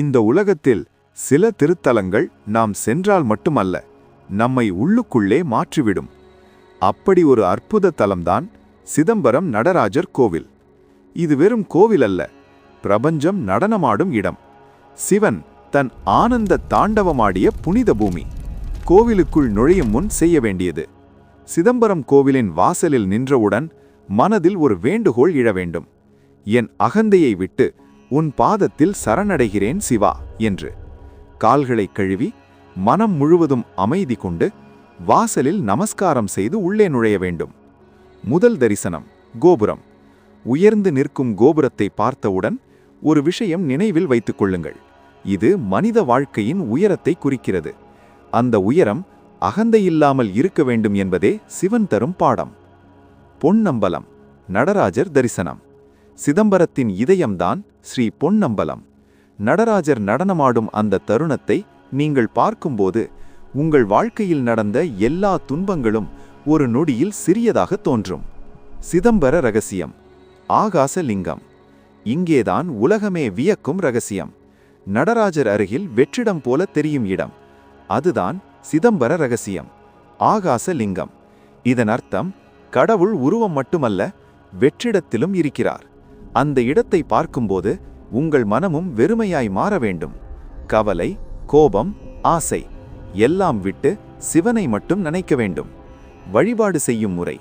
இந்த உலகத்தில் சில திருத்தலங்கள் நாம் சென்றால் மட்டுமல்ல நம்மை உள்ளுக்குள்ளே மாற்றிவிடும். அப்படி ஒரு அற்புத தலம்தான் சிதம்பரம் நடராஜர் கோவில். இது வெறும் கோவில் அல்ல பிரபஞ்சம் நடனமாடும் இடம். சிவன் தன் ஆனந்த தாண்டவமாடிய புனித பூமி. கோவிலுக்குள் நுழையும் முன் செய்ய வேண்டியது. சிதம்பரம் கோவிலின் வாசலில் நின்றவுடன் மனதில் ஒரு வேண்டுகோள் இழ வேண்டும். என் அகந்தையை விட்டு உன் பாதத்தில் சரணடைகிறேன் சிவா என்று. கால்களைக் கழுவி மனம் முழுவதும் அமைதி கொண்டு வாசலில் நமஸ்காரம் செய்து உள்ளே நுழைய வேண்டும். முதல் தரிசனம் கோபுரம். உயர்ந்து நிற்கும் கோபுரத்தை பார்த்தவுடன் ஒரு விஷயம் நினைவில் வைத்துக் கொள்ளுங்கள். இது மனித வாழ்க்கையின் உயரத்தை குறிக்கிறது. அந்த உயரம் அகந்தையில்லாமல் இருக்க வேண்டும் என்பதே சிவன் தரும் பாடம். பொன்னம்பலம் நடராஜர் தரிசனம். சிதம்பரத்தின் இதயம்தான் ஸ்ரீ பொன்னம்பலம். நடராஜர் நடனமாடும் அந்த தருணத்தை நீங்கள் பார்க்கும்போது உங்கள் வாழ்க்கையில் நடந்த எல்லா துன்பங்களும் ஒரு நொடியில் சிறியதாக தோன்றும். சிதம்பர ரகசியம். ஆகாச லிங்கம் இங்கேதான் உலகமே வியக்கும் ரகசியம். நடராஜர் அருகில் வெற்றிடம் போல தெரியும் இடம். அதுதான் சிதம்பர ரகசியம். ஆகாச லிங்கம் இதன் அர்த்தம் கடவுள் உருவம் மட்டுமல்ல வெற்றிடத்திலும் இருக்கிறார். அந்த இடத்தை பார்க்கும்போது உங்கள் மனமும் வெறுமையாய் மாற வேண்டும். கவலை கோபம் ஆசை எல்லாம் விட்டு சிவனை மட்டும் நினைக்க வேண்டும். வழிபாடு செய்யும் முறை.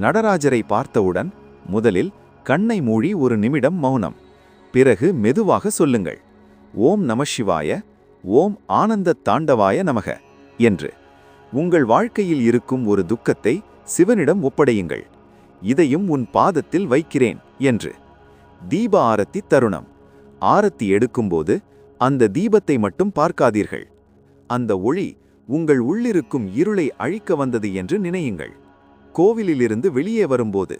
நடராஜரை பார்த்தவுடன் முதலில் கண்ணை மூடி ஒரு நிமிடம் மௌனம். பிறகு மெதுவாக சொல்லுங்கள். ஓம் நம சிவாய ஓம் ஆனந்த தாண்டவாய நமக என்று. உங்கள் வாழ்க்கையில் இருக்கும் ஒரு துக்கத்தை சிவனிடம் ஒப்படையுங்கள். இதையும் உன் பாதத்தில் வைக்கிறேன் என்று. தீப ஆரத்தி தருணம். ஆரத்தி எடுக்கும்போது அந்த தீபத்தை மட்டும் பார்க்காதீர்கள். அந்த ஒளி உங்கள் உள்ளிருக்கும் இருளை அழிக்க வந்தது என்று நினையுங்கள். கோவிலிலிருந்து வெளியே வரும்போது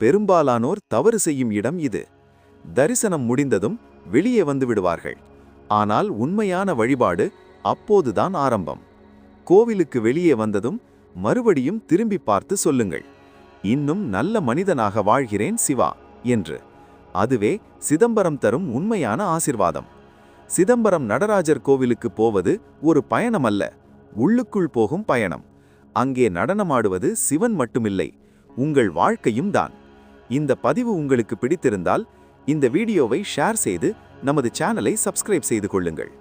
பெரும்பாலானோர் தவறு செய்யும் இடம் இது. தரிசனம் முடிந்ததும் வெளியே வந்து விடுவார்கள். ஆனால் உண்மையான வழிபாடு அப்போதுதான் ஆரம்பம். கோவிலுக்கு வெளியே வந்ததும் மறுபடியும் திரும்பி பார்த்து சொல்லுங்கள். இன்னும் நல்ல மனிதனாக வாழ்கிறேன் சிவா என்று. அதுவே சிதம்பரம் தரும் உண்மையான ஆசிர்வாதம். சிதம்பரம் நடராஜர் கோவிலுக்கு போவது ஒரு பயணம் அல்ல உள்ளுக்குள் போகும் பயணம். அங்கே நடனமாடுவது சிவன் மட்டுமில்லை உங்கள் வாழ்க்கையும் தான். இந்த பதிவு உங்களுக்கு பிடித்திருந்தால் இந்த வீடியோவை ஷேர் செய்து நமது சேனலை சப்ஸ்கிரைப் செய்து கொள்ளுங்கள்.